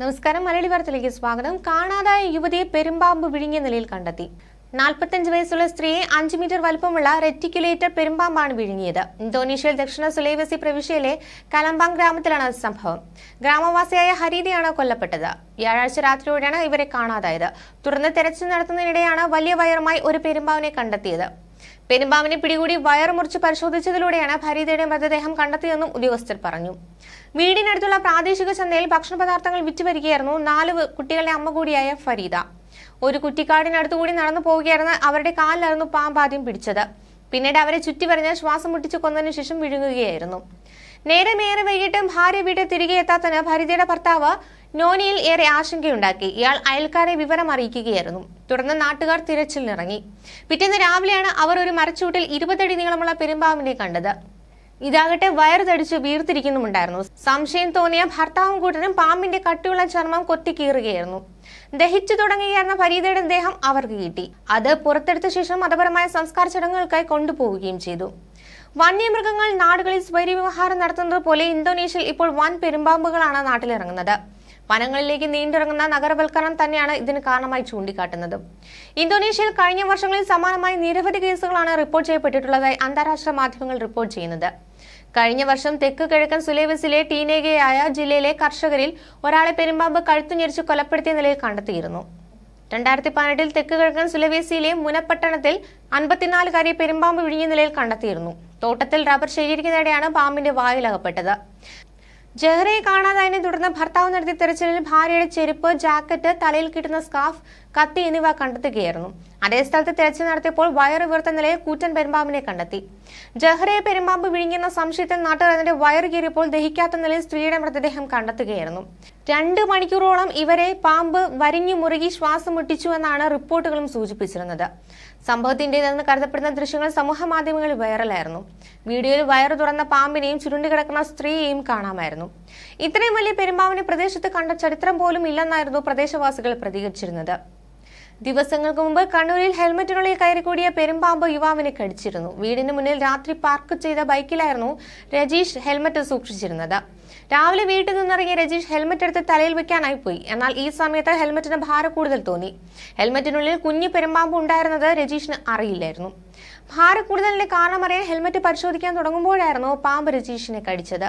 നമസ്കാരം. മലയാളി വാർത്തയിലേക്ക് സ്വാഗതം. കാണാതായ യുവതിയെ പെരുമ്പാമ്പ് വിഴുങ്ങിയ നിലയിൽ കണ്ടെത്തി. നാൽപ്പത്തഞ്ച് വയസ്സുള്ള സ്ത്രീയെ അഞ്ച് മീറ്റർ വലുപ്പമുള്ള റെറ്റിക്കുലേറ്റർ പെരുമ്പാമ്പാണ് വിഴുങ്ങിയത്. ഇന്തോനേഷ്യയിൽ ദക്ഷിണ സുലേവസി പ്രവിശ്യയിലെ കലമ്പാങ് ഗ്രാമത്തിലാണ് സംഭവം. ഗ്രാമവാസിയായ ഹരീതയാണ് കൊല്ലപ്പെട്ടത്. വ്യാഴാഴ്ച രാത്രിയോടെയാണ് ഇവരെ കാണാതായത്. തുടർന്ന് തെരച്ചിൽ നടത്തുന്നതിനിടെയാണ് വലിയ വയറുമായി ഒരു പെരുമ്പാവിനെ കണ്ടെത്തിയത്. പെരുമ്പാവിനെ പിടികൂടി വയർ മുറിച്ച് പരിശോധിച്ചതിലൂടെയാണ് ഭരീതയുടെ മൃതദേഹം കണ്ടെത്തിയതെന്നും ഉദ്യോഗസ്ഥർ പറഞ്ഞു. വീടിനടുത്തുള്ള പ്രാദേശിക ചന്തയിൽ ഭക്ഷണ പദാർത്ഥങ്ങൾ വിറ്റുവരികയായിരുന്നു നാല് കുട്ടികളുടെ അമ്മ കൂടിയായ ഫരീദ. ഒരു കുറ്റിക്കാടിനടുത്തുകൂടി നടന്നു പോവുകയായിരുന്ന അവരുടെ കാലിലായിരുന്നു പാമ്പ് ആദ്യം പിടിച്ചത്. പിന്നീട് അവരെ ചുറ്റിവരഞ്ഞ് ശ്വാസം മുട്ടിച്ച് കൊന്നതിനു ശേഷം വിഴുങ്ങുകയായിരുന്നു. നേരമേറെ വൈകിട്ടും ഭാര്യ വീട്ടിൽ തിരികെ എത്താത്തതിന് ഭരിതയുടെ ഭർത്താവ് നോനിയിൽ ഏറെ ആശങ്കയുണ്ടാക്കി. ഇയാൾ അയൽക്കാരെ വിവരം അറിയിക്കുകയായിരുന്നു. തുടർന്ന് നാട്ടുകാർ തിരച്ചിലിനിറങ്ങി. പിറ്റേന്ന് രാവിലെയാണ് അവർ ഒരു മരച്ചൂട്ടിൽ ഇരുപതടി നീളമുള്ള പെരുമ്പാവിനെ കണ്ടത്. ഇതാകട്ടെ വയറുതടിച്ച് വീർത്തിരിക്കുന്നുമുണ്ടായിരുന്നു. സംശയം തോന്നിയ ഭർത്താവും കൂട്ടനും പാമ്പിന്റെ കട്ടിയുള്ള ചർമ്മം കൊത്തി കീറുകയായിരുന്നു ദഹിച്ചു തുടങ്ങുകയായിരുന്ന ഫരീദയുടെ ദേഹം അവർക്ക് കിട്ടി. അത് പുറത്തെടുത്ത ശേഷം മതപരമായ സംസ്കാര ചടങ്ങുകൾക്കായി കൊണ്ടുപോവുകയും ചെയ്തു. വന്യമൃഗങ്ങൾ നാടുകളിൽ സ്വൈര്യവ്യവഹാരം നടത്തുന്നത് പോലെ ഇന്തോനേഷ്യയിൽ ഇപ്പോൾ വൻ പെരുമ്പാമ്പുകളാണ് നാട്ടിലിറങ്ങുന്നത്. വനങ്ങളിലേക്ക് നീണ്ടിറങ്ങുന്ന നഗരവൽക്കരണം തന്നെയാണ് ഇതിന് കാരണമായി ചൂണ്ടിക്കാട്ടുന്നത്. ഇന്തോനേഷ്യയിൽ കഴിഞ്ഞ വർഷങ്ങളിൽ സമാനമായി നിരവധി കേസുകളാണ് റിപ്പോർട്ട് ചെയ്യപ്പെട്ടിട്ടുള്ളതായി അന്താരാഷ്ട്ര മാധ്യമങ്ങൾ റിപ്പോർട്ട് ചെയ്യുന്നത്. കഴിഞ്ഞ വർഷം തെക്ക് കിഴക്കൻ സുലേവസിലെ ടീനേഗയായ ജില്ലയിലെ കർഷകരിൽ ഒരാളെ പെരുമ്പാമ്പ് കഴുത്തു ഞെരിച്ച് കൊലപ്പെടുത്തിയ നിലയിൽ കണ്ടെത്തിയിരുന്നു. രണ്ടായിരത്തി പതിനെട്ടിൽ തെക്ക് കിഴക്കൻ സുലവേസിയിലെ മുനപ്പട്ടണത്തിൽ അൻപത്തിനാലുകാരി പെരുമ്പാമ്പ് വിഴുങ്ങിയ നിലയിൽ കണ്ടെത്തിയിരുന്നു. തോട്ടത്തിൽ റബ്ബർ ശേഖരിക്കുന്നതിടെയാണ് പാമ്പിന്റെ വായിലകപ്പെട്ടത് ജഹ്റയെ കാണാതായതിനെ തുടർന്ന് ഭർത്താവ് നടത്തിയ തെരച്ചിലിൽ ഭാര്യയുടെ ചെരുപ്പ് ജാക്കറ്റ് തലയിൽ കിട്ടുന്ന സ്കാർഫ് കത്തി എന്നിവ കണ്ടെത്തുകയായിരുന്നു. അതേ സ്ഥലത്ത് തെരച്ചിൽ നടത്തിയപ്പോൾ വയറ് വീർത്ത നിലയിൽ കൂറ്റൻ പെരുമ്പാമ്പിനെ കണ്ടെത്തി. ജഹ്റയെ പെരുമ്പാമ്പ് വിഴുങ്ങിയെന്ന സംശയത്തിൽ നാട്ടുകാർ അതിന്റെ വയറ് കീറിയപ്പോൾ ദഹിക്കാത്ത നിലയിൽ സ്ത്രീയുടെ മൃതദേഹം കണ്ടെത്തുകയായിരുന്നു. രണ്ട് മണിക്കൂറോളം ഇവരെ പാമ്പ് വരിഞ്ഞു മുറുകി ശ്വാസം മുട്ടിച്ചു എന്നാണ് റിപ്പോർട്ടുകളും സൂചിപ്പിച്ചിരുന്നത്. സംഭവത്തിന്റേതെന്ന് കരുതപ്പെടുന്ന ദൃശ്യങ്ങൾ സമൂഹ മാധ്യമങ്ങളിൽ വൈറലായിരുന്നു. വീഡിയോയിൽ വയറ് തുറന്ന പാമ്പിനെയും ചുരുണ്ടുകിടക്കുന്ന സ്ത്രീയെയും കാണാമായിരുന്നു. ഇത്രയും വലിയ പെരുമ്പാവിനെ പ്രദേശത്ത് കണ്ട ചരിത്രം പോലും ഇല്ലെന്നായിരുന്നു പ്രദേശവാസികൾ പ്രതികരിച്ചിരുന്നത്. ദിവസങ്ങൾക്ക് മുമ്പ് കണ്ണൂരിൽ ഹെൽമറ്റിനുള്ളിൽ കയറിക്കൂടിയ പെരുമ്പാമ്പ് യുവാവിനെ കടിച്ചിരുന്നു. വീടിന് മുന്നിൽ രാത്രി പാർക്ക് ചെയ്ത ബൈക്കിലായിരുന്നു രജീഷ് ഹെൽമറ്റ് സൂക്ഷിച്ചിരുന്നത്. രാവിലെ വീട്ടിൽ നിന്നിറങ്ങിയ രജീഷ് ഹെൽമറ്റ് എടുത്ത് തലയിൽ വെക്കാനായി പോയി. എന്നാൽ ഈ സമയത്ത് ഹെൽമറ്റിന് ഭാരം കൂടുതൽ തോന്നി. ഹെൽമറ്റിനുള്ളിൽ കുഞ്ഞു പെരുമ്പാമ്പ് ഉണ്ടായിരുന്നത് രജീഷിന് അറിയില്ലായിരുന്നു. ഭാരം കൂടുതലിന്റെ കാരണമറിയാൻ ഹെൽമറ്റ് പരിശോധിക്കാൻ തുടങ്ങുമ്പോഴായിരുന്നു പാമ്പ് രജീഷിനെ കടിച്ചത്.